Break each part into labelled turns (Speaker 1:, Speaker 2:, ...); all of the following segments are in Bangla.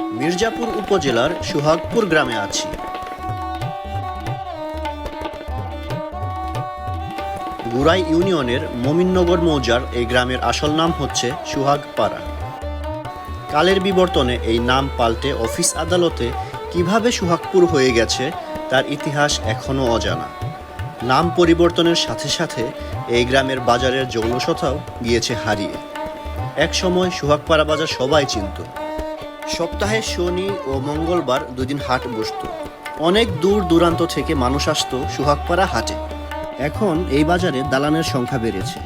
Speaker 1: মির্জাপুর উপজেলার সুহাগপুর গ্রামে আছি। গুরাই ইউনিয়নের মমিননগর মৌজার এই গ্রামের আসল নাম হচ্ছে সুহাগপাড়া। কালের বিবর্তনে এই নাম পাল্টে অফিস আদালতে কীভাবে সুহাগপুর হয়ে গেছে তার ইতিহাস এখনও অজানা। নাম পরিবর্তনের সাথে সাথে এই গ্রামের বাজারের জৌলসতাও গিয়েছে হারিয়ে। একসময় সুহাগপাড়া বাজার সবাই চিনত। সপ্তাহে শনি ও মঙ্গলবার দুদিন হাট বসতো। অনেক দূর দূরান্ত থেকে মানুষ আসতো সুহাগপাড়া হাটে। এখন এই বাজারে দালানের সংখ্যা বেড়েছে।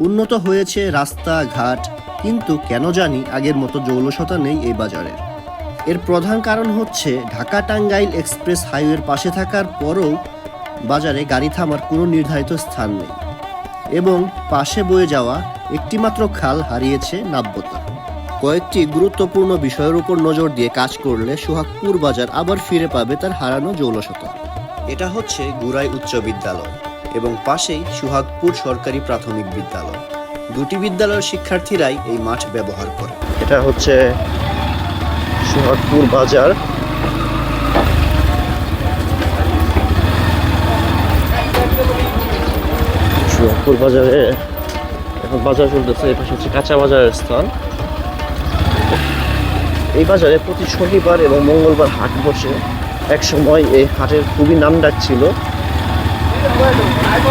Speaker 1: উন্নত হয়েছে রাস্তা ঘাট কিন্তু কেন জানি আগের মতো জৌলসতা নেই এই বাজারের এর প্রধান কারণ হচ্ছে ঢাকা টাঙ্গাইল এক্সপ্রেস হাইওয়ের পাশে থাকার পরও বাজারে গাড়ি থামার কোনো নির্ধারিত স্থান নেই। এবং পাশে বয়ে যাওয়া একটিমাত্র খাল হারিয়েছে নাব্যতা। কয়েকটি গুরুত্বপূর্ণ বিষয়ের উপর নজর দিয়ে কাজ করলে সোহাগপুর বাজার আবার ফিরে পাবে তার হারানো জৌলসতা এটা হচ্ছে গুরাই উচ্চ বিদ্যালয় এবং পাশেই সুহাগপুর সরকারি প্রাথমিক বিদ্যালয়। দুটি বিদ্যালয়ের শিক্ষার্থীরাই এই মাঠ ব্যবহার করে। এটা হচ্ছে সুহাগপুর বাজার। সুহাগপুর বাজারে এখন বাজার চলতেছে এই পাশে হচ্ছে কাঁচা বাজারের স্থান। এই বাজারে প্রতি শনিবার এবং মঙ্গলবার হাট বসে। এক সময় এই হাটের খুবই নাম ডাক ছিল।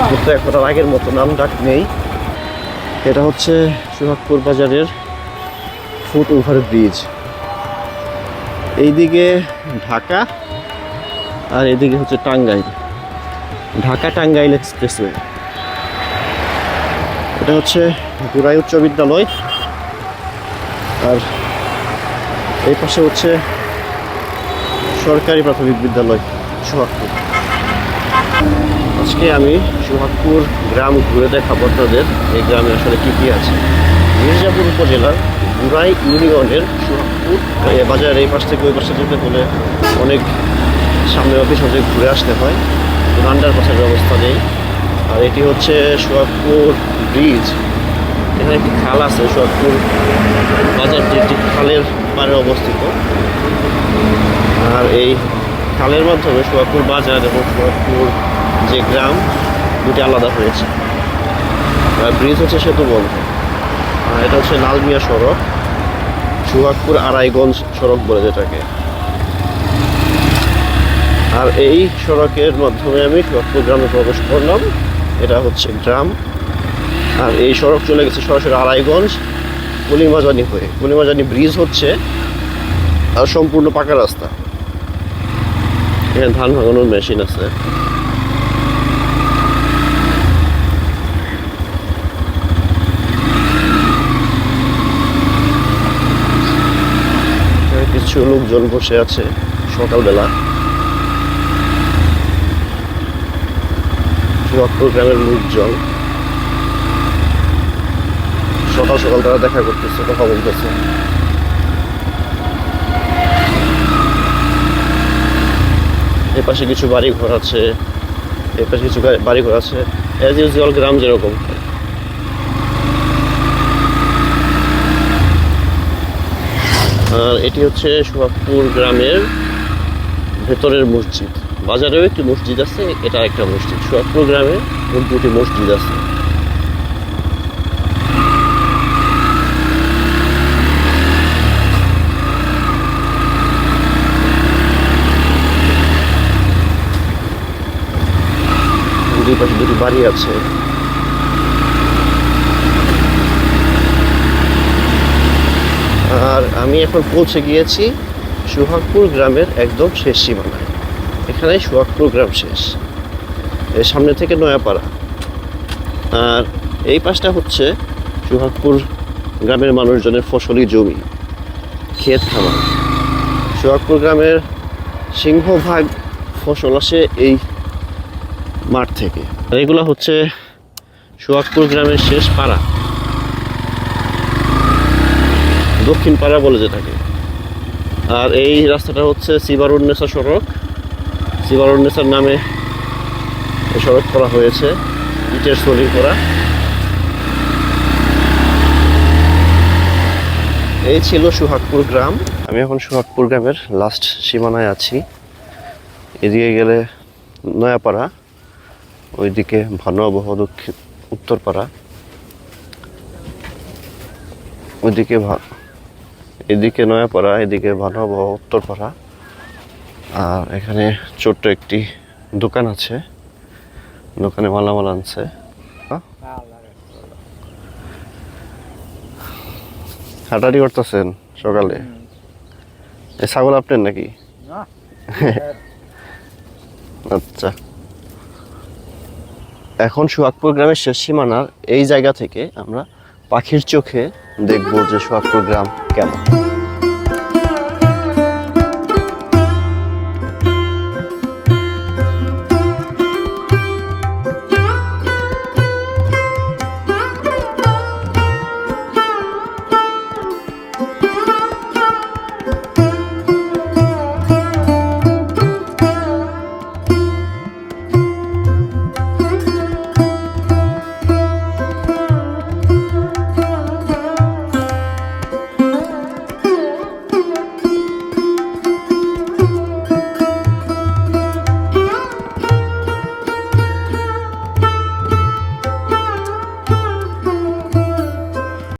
Speaker 1: কিন্তু এখন আগের মতো নাম ডাক নেই। এটা হচ্ছে সোহাগপুর বাজারের ফুট ওভার ব্রিজ। এইদিকে ঢাকা আর এদিকে হচ্ছে টাঙ্গাইল। ঢাকা টাঙ্গাইল এক্সপ্রেসওয়ে। এটা হচ্ছে গুরাই উচ্চ বিদ্যালয়। আর এই পাশে হচ্ছে সরকারি প্রাথমিক বিদ্যালয়, সোহাগপুর। আজকে আমি সোহাগপুর গ্রাম ঘুরে দেখাবো আপনাদের এই গ্রামে আসলে কী কী আছে। মির্জাপুর উপজেলার গুরাই ইউনিয়নের সোহাগপুর, এই বাজারের এই পাশ থেকে ওই পাশে যেতে হলে অনেক সামনে অফিস হচ্ছে ঘুরে আসতে হয়। আন্ডার পাসের ব্যবস্থা নেই। আর এটি হচ্ছে সোহাগপুর ব্রিজ। এখানে একটি খাল আছে, সোহাগপুর বাজারটি একটি খালের পাড়ে অবস্থিত। আর এই খালের মাধ্যমে সোহাগপুর বাজার এবং সোহাগপুর যে গ্রাম, দুটি আলাদা হয়েছে। আর ব্রিজ হচ্ছে সেতু বন্ধ। আর এটা হচ্ছে লালমিয়া সড়ক। সুহাগপুর আড়াইগঞ্জ সড়ক বলে যেটাকে। আর এই সড়কের মাধ্যমে আমি সুহাগপুর গ্রামে প্রবেশ করলাম। এটা হচ্ছে গ্রাম। আর এই সড়ক চলে গেছে সরাসরি আড়াইগঞ্জ কলিমাজানি হয়ে। কলিমাজানি ব্রিজ হচ্ছে আর সম্পূর্ণ পাকা রাস্তা। এখানে ধান ভাঙানোর মেশিন আছে। কিছু লোকজন বসে আছে সকালবেলা। সুরক্ষর গ্রামের লোকজন। সকাল সকাল তারা দেখা করতেছে, কথা বলতেছে। এ পাশে কিছু বাড়ি ঘর আছে এ পাশে কিছু বাড়ি ঘর আছে। অ্যাজ ইউজুয়াল গ্রাম যেরকম। আর এটি হচ্ছে সোহাগপুর গ্রামের ভেতরের মসজিদ। বাজারেও একটি মসজিদ আছে, এটা একটা মসজিদ। সোহাগপুর গ্রামে মোট দুটি মসজিদ আছে। পাশে দুটি বাড়ি আছে। আর আমি এখন পৌঁছে গিয়েছি সুহাগপুর গ্রামের একদম শেষ সীমানায়। এখানে সুহাগপুর গ্রাম শেষ। এর সামনে থেকে নয়াপাড়া। আর এই পাশটা হচ্ছে সুহাগপুর গ্রামের মানুষজনের ফসলি জমি, ক্ষেত খামার। সুহাগপুর গ্রামের সিংহভাগ ফসল আসে এই মাঠ থেকে। এগুলো হচ্ছে সুহাগপুর গ্রামের শেষ পাড়া। দক্ষিণ পাড়া বলে যেটাকে আর এই রাস্তাটা হচ্ছে সিবারুন্নেসা সড়ক। সিবারুন্নেসার নামে সড়ক করা হয়েছে, ইটের সোলিং করা। এই ছিল সুহাগপুর গ্রাম। আমি এখন সুহাগপুর গ্রামের লাস্ট সীমানায় আছি। এদিকে গেলে নয়াপাড়া। ওইদিকে ভানুয়াবহ দক্ষিণ উত্তরপাড়া। ওইদিকে এদিকে নয়াপাড়া এদিকে ভানুয়াবহ উত্তরপাড়া। আর এখানে ছোট্ট একটি দোকান আছে। দোকানে মালামাল আনছে। হ্যাঁ? হাঁটাহাঁটি করতেছেন সকালে? এই ছাগল আপনার নাকি? আচ্ছা। এখন সোহাগপুর গ্রামের শেষ সীমানার এই জায়গা থেকে আমরা পাখির চোখে দেখব যে সোহাগপুর গ্রাম কেমন।